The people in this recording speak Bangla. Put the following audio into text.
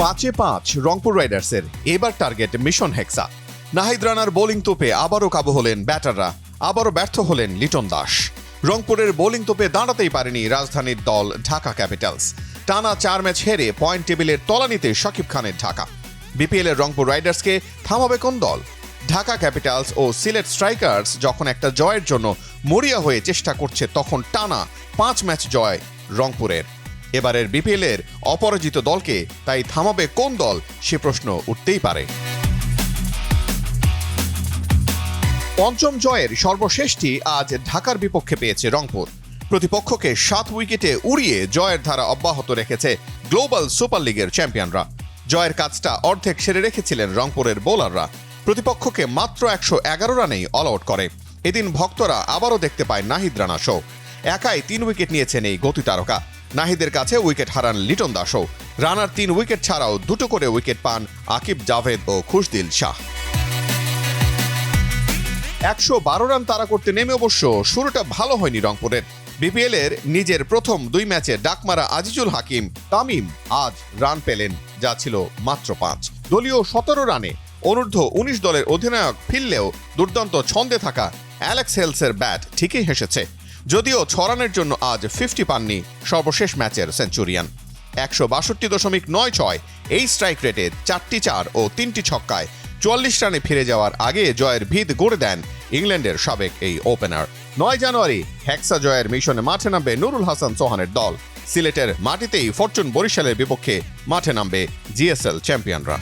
পাঁচে পাঁচ রংপুর রাইডার্সের এবার টার্গেট মিশন হেক্সা। নাহিদ রানার বোলিং তোপে আবারও কাবু হলেন ব্যাটাররা, আবারও ব্যর্থ হলেন লিটন দাস। রংপুরের বোলিং তোপে দাঁড়াতেই পারেনি রাজধানীর দল ঢাকা ক্যাপিটালস। টানা চার ম্যাচ হেরে পয়েন্ট টেবিলের তলানিতে শাকিব খানের ঢাকা। বিপিএল এর রংপুর রাইডার্সকে থামাবে কোন দল? ঢাকা ক্যাপিটালস ও সিলেট স্ট্রাইকার্স যখন একটা জয়ের জন্য মরিয়া হয়ে চেষ্টা করছে, তখন টানা পাঁচ ম্যাচ জয় রংপুরের। এবারের বিপিএল এর অপরাজিত দলকে তাই থামাবে কোন দল সে প্রশ্ন উঠতেই পারে। পঞ্চম জয়ের সর্বশেষটি আজ ঢাকার বিপক্ষে পেয়েছে রংপুর। প্রতিপক্ষকে সাত উইকেটে উড়িয়ে জয়ের ধারা অব্যাহত রেখেছে গ্লোবাল সুপার লিগের চ্যাম্পিয়নরা। জয়ের কাজটা অর্ধেক সেরে রেখেছিলেন রংপুরের বোলাররা। প্রতিপক্ষকে মাত্র একশো এগারো রানেই অল আউট করে। এদিন ভক্তরা আবারও দেখতে পায় নাহিদ রানা শো একাই তিন উইকেট নিয়েছেন এই গতি তারকা নাহিদের কাছে উইকেট হারান লিটন দাসও। রানার তিন উইকেট ছাড়াও দুটো করে উইকেট পান আকিব জাভেদ ও খুশদিল শাহ। একশো বারো রান তাড়া করতে নেমে অবশ্য শুরুটা ভালো হয়নি রংপুরের। বিপিএল এর নিজের প্রথম দুই ম্যাচে ডাকমারা আজিজুল হাকিম, তামিম আজ রান পেলেন, যা ছিল মাত্র পাঁচ। দলীয় সতেরো রানে অনূর্ধ্ব উনিশ দলের অধিনায়ক ফিরলেও দুর্দান্ত ছন্দে থাকা অ্যালেক্স হেলসের ব্যাট ঠিকই হেসেছে। যদিও ছ রানের জন্য আজ ফিফটি পাননি সর্বশেষ ম্যাচের সেঞ্চুরিয়ান। একশো বাষট্টি দশমিক নয় ছয় এই স্ট্রাইক রেটে চারটি চার ও তিনটি ছক্কায় চুয়াল্লিশ রানে ফিরে যাওয়ার আগে জয়ের ভিত গড়ে দেন ইংল্যান্ডের সাবেক এই ওপেনার নয় জানুয়ারি হেক্সা জয়ের মিশনে মাঠে নামবে নুরুল হাসান চৌহানের দল। সিলেটের মাটিতেই ফরচুন বরিশালের বিপক্ষে মাঠে নামবে জিএসএল চ্যাম্পিয়নরা।